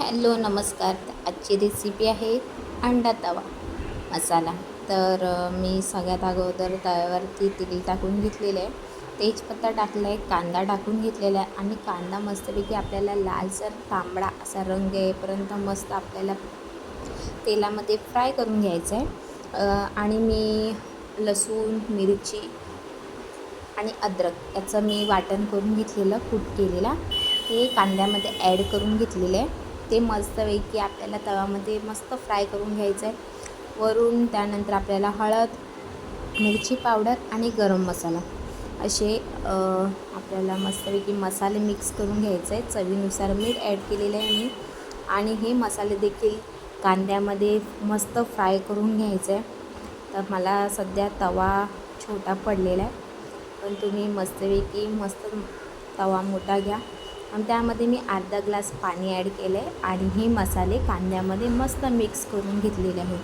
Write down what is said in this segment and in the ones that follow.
Hello नमस्कार. आजची recipe आहे अंडा तवा मसाला. तर मी सगळ्यात अगोदर तव्यावरती तेल टाकून घेतलेलं आहे. तेजपत्ता टाकला आहे कांदा टाकून घेतलेला आहे आणि कांदा मस्तपैकी आपल्याला लालसर तांबडा असा रंग येईपर्यंत मस्त आपल्याला तेलामध्ये फ्राय करून घ्यायचं आहे. आणि मी लसूण मिरची आणि अद्रक याचं मी वाटण करून घेतलेलं कूट केलेला. हे कांद्यामध्ये ॲड करून घेतलेलं आहे. ते मस्तपैकी आपल्याला तव्यामध्ये मस्त फ्राय करून घ्यायचं आहे. वरून त्यानंतर आपल्याला हळद मिरची पावडर आणि गरम मसाला असे आपल्याला मस्तपैकी मसाले मिक्स करून घ्यायचे आहे चवीनुसार मीठ ॲड केलेलं आहे मी. आणि हे मसाले देखील कांद्यामध्ये मस्त फ्राय करून घ्यायचं आहे तर मला सध्या तवा छोटा पडलेला आहे. पण तुम्ही मस्तपैकी मस्त तवा मोठा घ्या. आणि त्यामध्ये मी अर्धा ग्लास पाणी ॲड केलं आहे आणि हे मसाले कांद्यामध्ये मस्त मिक्स करून घेतलेले आहे.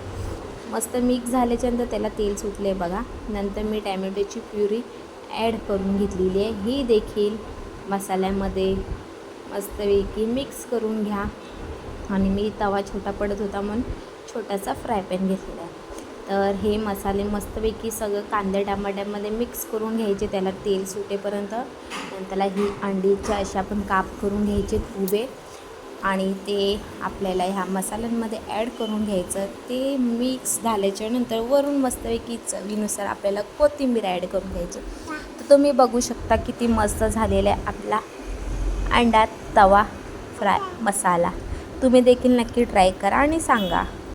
मस्त मिक्स झाल्याच्यानंतर त्याला तेल सुटले बघा. नंतर मी टॅमॅटोची प्युरी ॲड करून घेतलेली आहे. ही देखील मसाल्यामध्ये मस्तपैकी मिक्स करून घ्या. आणि मी तवा छोटा पडत होता म्हणून छोटासा फ्राय पॅन घेतलेला आहे. तर हे मसाले मस्तपैकी सगळं कांदे टमाट्यामध्ये मिक्स करून घ्यायचे त्याला तेल सुटेपर्यंत. त्याला ही अंडीच्या अशा पण काप करून घ्यायचे उभे. आणि ते आपल्याला ह्या मसाल्यांमध्ये ॲड करून घ्यायचं. ते मिक्स झाल्याच्यानंतर वरून मस्तपैकी चवीनुसार आपल्याला कोथिंबीर ॲड करून घ्यायची. तर तुम्ही बघू शकता किती मस्त झालेला आहे आपला अंडा तवा फ्राय मसाला. तुम्ही देखील नक्की ट्राय करा आणि सांगा.